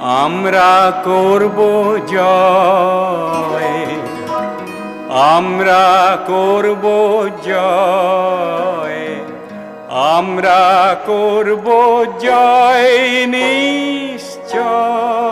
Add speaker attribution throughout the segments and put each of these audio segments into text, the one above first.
Speaker 1: আমরা করব জয়। আমরা করব জয়। আমরা করব জয় নিশ্চয়।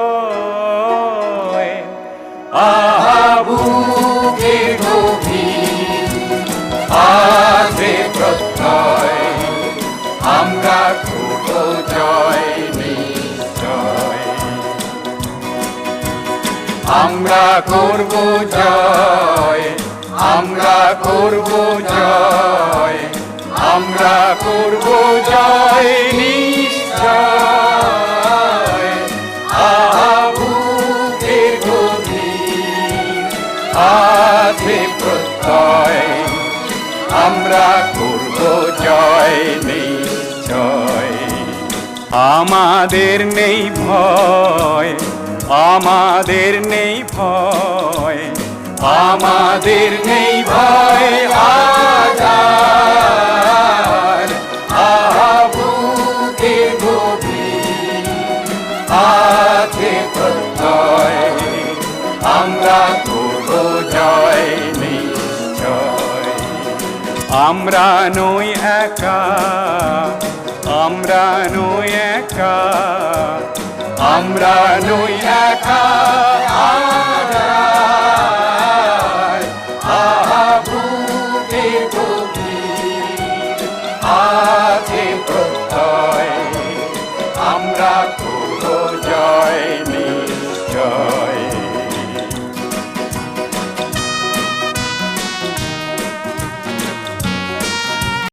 Speaker 1: আমরা করব জয়, আমরা করব জয়, আমরা করব জয় নিশ্চয়। আবুকের গভীর আছে প্রত্যয়, আমরা করব জয় নিশ্চয়। আমাদের নেই ভয় আমাদের নেই ভয়, আমাদের নেই ভয় আজার আবুকে গভীর আছে প্রত্যয়। আমরা করব জয় নিশ্চয়। আমরা নই একা, আমরা নই একা। আমরা নই একা। আছে প্রত্যয়। আমরা জয় নিশ্চয়